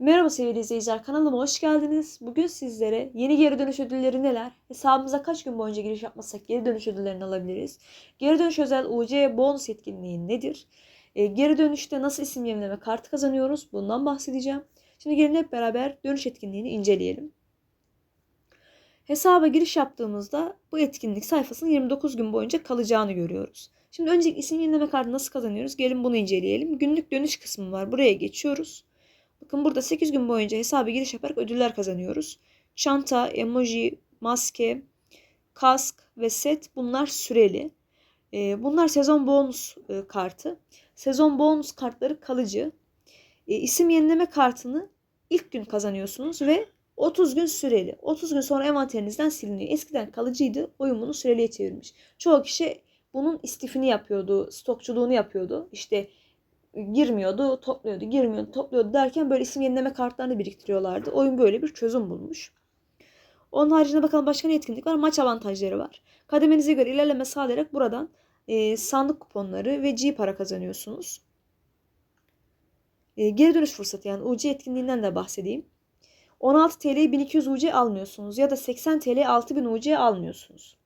Merhaba sevgili izleyiciler kanalıma hoş geldiniz. Bugün sizlere yeni geri dönüş ödülleri neler, hesabımıza kaç gün boyunca giriş yapmasak geri dönüş ödüllerini alabiliriz, geri dönüş özel UC bonus etkinliği nedir, E, geri dönüşte nasıl isim yenileme kartı kazanıyoruz bundan bahsedeceğim. Şimdi gelin hep beraber dönüş etkinliğini inceleyelim. Hesaba giriş yaptığımızda bu etkinlik sayfasının 29 gün boyunca kalacağını görüyoruz. Şimdi öncelikle isim yenileme kartı nasıl kazanıyoruz? Gelin bunu inceleyelim. Günlük dönüş kısmı var. Buraya geçiyoruz. Bakın burada 8 gün boyunca hesaba giriş yaparak ödüller kazanıyoruz. Çanta, emoji, maske, kask ve set bunlar süreli. Ee, bunlar sezon bonus e, kartı. Sezon bonus kartları kalıcı. E, isim yenileme kartını ilk gün kazanıyorsunuz ve 30 gün süreli. 30 gün sonra envanterinizden siliniyor. Eskiden kalıcıydı. Oyun bunu süreliye çevirmiş. Çoğu kişi bunun istifini yapıyordu, stokçuluğunu yapıyordu. İşte girmiyordu, topluyordu, girmiyordu, topluyordu derken böyle isim yenileme kartlarını biriktiriyorlardı. Oyun böyle bir çözüm bulmuş. Onun haricinde bakalım başka ne etkinlik var? Maç avantajları var. Kademenize göre ilerleme sağlayarak buradan e, sandık kuponları ve G para kazanıyorsunuz. E, geri dönüş fırsatı yani UC etkinliğinden de bahsedeyim. 16 TL'ye 1200 UC almıyorsunuz ya da 80 TL'ye 6000 UC almıyorsunuz.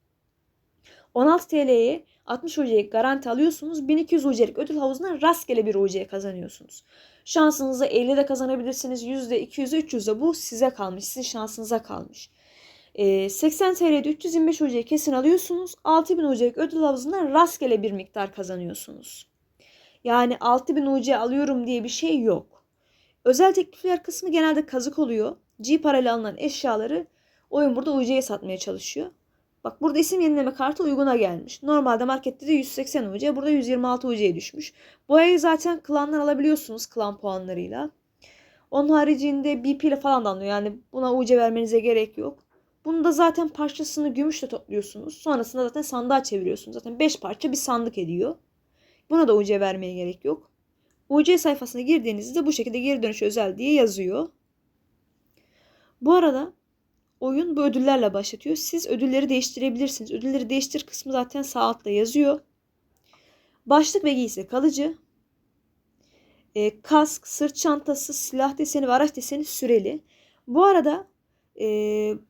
16 TL'ye 60 UC'lik garanti alıyorsunuz. 1200 UC'lik ödül havuzundan rastgele bir UC kazanıyorsunuz. Şansınızı 50 de kazanabilirsiniz. %, 200'e 300'e bu size kalmış. Sizin şansınıza kalmış. Ee, 80 TL'de 325 UC kesin alıyorsunuz. 6000 UC'lik ödül havuzundan rastgele bir miktar kazanıyorsunuz. Yani 6000 UC alıyorum diye bir şey yok. Özel teklifler kısmı genelde kazık oluyor. G parayla alınan eşyaları oyun burada UC'ye satmaya çalışıyor. Bak burada isim yenileme kartı uyguna gelmiş. Normalde markette de 180 UC, burada 126 UC'ye düşmüş. Bu ayı zaten klandan alabiliyorsunuz klan puanlarıyla. Onun haricinde BP ile falan da alınıyor. Yani buna UC vermenize gerek yok. Bunu da zaten parçasını gümüşle topluyorsunuz. Sonrasında zaten sandığa çeviriyorsunuz. Zaten 5 parça bir sandık ediyor. Buna da UC vermeye gerek yok. UC sayfasına girdiğinizde bu şekilde geri dönüş özel diye yazıyor. Bu arada oyun bu ödüllerle başlatıyor. Siz ödülleri değiştirebilirsiniz. Ödülleri değiştir kısmı zaten sağ altta yazıyor. Başlık ve giysi kalıcı. E, kask, sırt çantası, silah deseni ve araç deseni süreli. Bu arada e,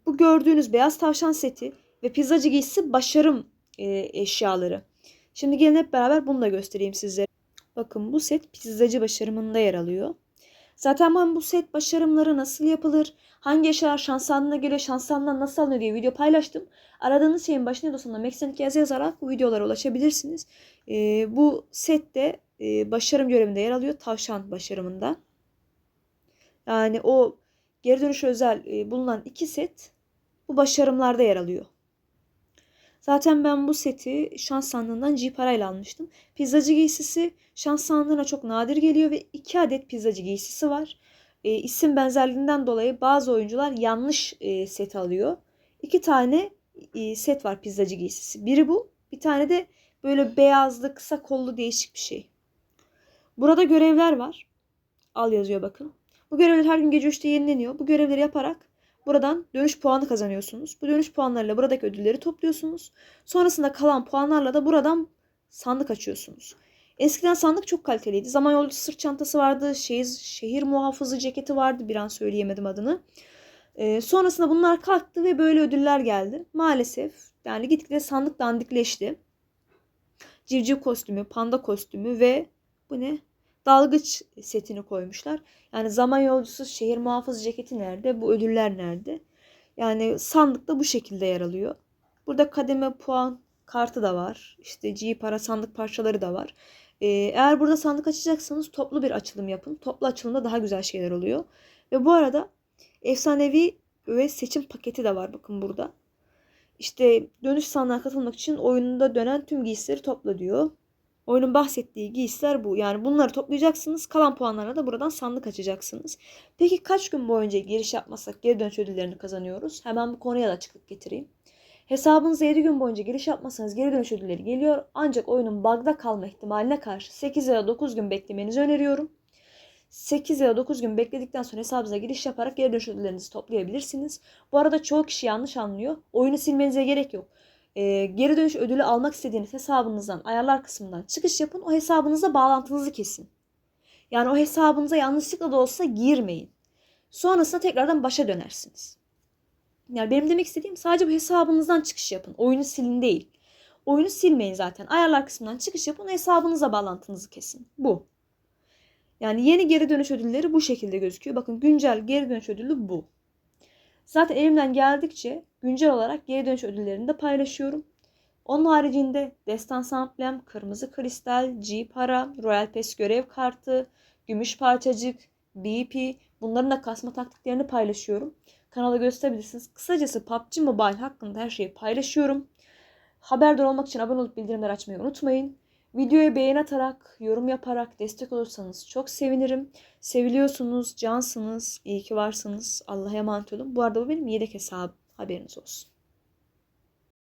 bu gördüğünüz beyaz tavşan seti ve pizzacı giysisi başarım e, eşyaları. Şimdi gelin hep beraber bunu da göstereyim sizlere. Bakın bu set pizzacı başarımında yer alıyor. Zaten ben bu set başarımları nasıl yapılır, hangi eşyalar şans sandığına geliyor, şans sandığından nasıl alınıyor diye video paylaştım. Aradığınız şeyin başına da sonuna Meksanik yazı yazarak bu videolara ulaşabilirsiniz. Ee, bu set de e, başarım görevinde yer alıyor. Tavşan başarımında. Yani o geri dönüş özel e, bulunan iki set bu başarımlarda yer alıyor. Zaten ben bu seti şans sandığından G parayla almıştım. Pizzacı giysisi şans sandığına çok nadir geliyor ve iki adet pizzacı giysisi var. E, isim benzerliğinden dolayı bazı oyuncular yanlış e, set alıyor. İki tane e, set var pizzacı giysisi. Biri bu. Bir tane de böyle beyazlı kısa kollu değişik bir şey. Burada görevler var. Al yazıyor bakın. Bu görevler her gün gece 3'te yenileniyor. Bu görevleri yaparak Buradan dönüş puanı kazanıyorsunuz. Bu dönüş puanlarıyla buradaki ödülleri topluyorsunuz. Sonrasında kalan puanlarla da buradan sandık açıyorsunuz. Eskiden sandık çok kaliteliydi. Zaman yolcusu sırt çantası vardı. Şehir, şehir muhafızı ceketi vardı. Bir an söyleyemedim adını. Ee, sonrasında bunlar kalktı ve böyle ödüller geldi. Maalesef yani gitgide sandık dandikleşti. Civciv kostümü, panda kostümü ve bu ne? Dalgıç setini koymuşlar. Yani zaman yolcusu şehir muhafız ceketi nerede? Bu ödüller nerede? Yani sandıkta bu şekilde yer alıyor. Burada kademe puan kartı da var. İşte G para sandık parçaları da var. Ee, eğer burada sandık açacaksanız toplu bir açılım yapın. Toplu açılımda daha güzel şeyler oluyor. Ve bu arada efsanevi ve seçim paketi de var bakın burada. İşte dönüş sandığına katılmak için oyunda dönen tüm giysileri topla diyor. Oyunun bahsettiği giysiler bu. Yani bunları toplayacaksınız. Kalan puanlarla da buradan sandık açacaksınız. Peki kaç gün boyunca giriş yapmazsak geri dönüş ödüllerini kazanıyoruz? Hemen bu konuya da açıklık getireyim. Hesabınıza 7 gün boyunca giriş yapmasanız geri dönüş ödülleri geliyor. Ancak oyunun bug'da kalma ihtimaline karşı 8 ya da 9 gün beklemenizi öneriyorum. 8 ya da 9 gün bekledikten sonra hesabınıza giriş yaparak geri dönüş ödüllerinizi toplayabilirsiniz. Bu arada çoğu kişi yanlış anlıyor. Oyunu silmenize gerek yok e, geri dönüş ödülü almak istediğiniz hesabınızdan ayarlar kısmından çıkış yapın. O hesabınıza bağlantınızı kesin. Yani o hesabınıza yanlışlıkla da olsa girmeyin. Sonrasında tekrardan başa dönersiniz. Yani benim demek istediğim sadece bu hesabınızdan çıkış yapın. Oyunu silin değil. Oyunu silmeyin zaten. Ayarlar kısmından çıkış yapın. Hesabınıza bağlantınızı kesin. Bu. Yani yeni geri dönüş ödülleri bu şekilde gözüküyor. Bakın güncel geri dönüş ödülü bu. Zaten elimden geldikçe güncel olarak geri dönüş ödüllerini de paylaşıyorum. Onun haricinde Destansı Amblem, Kırmızı Kristal, G Para, Royal Pass görev kartı, Gümüş Parçacık, BP bunların da kasma taktiklerini paylaşıyorum. Kanala gösterebilirsiniz. Kısacası PUBG Mobile hakkında her şeyi paylaşıyorum. Haberdar olmak için abone olup bildirimleri açmayı unutmayın. Videoya beğen atarak, yorum yaparak destek olursanız çok sevinirim. Seviliyorsunuz, cansınız, iyi ki varsınız. Allah'a emanet olun. Bu arada bu benim yedek hesabım. Haberiniz olsun.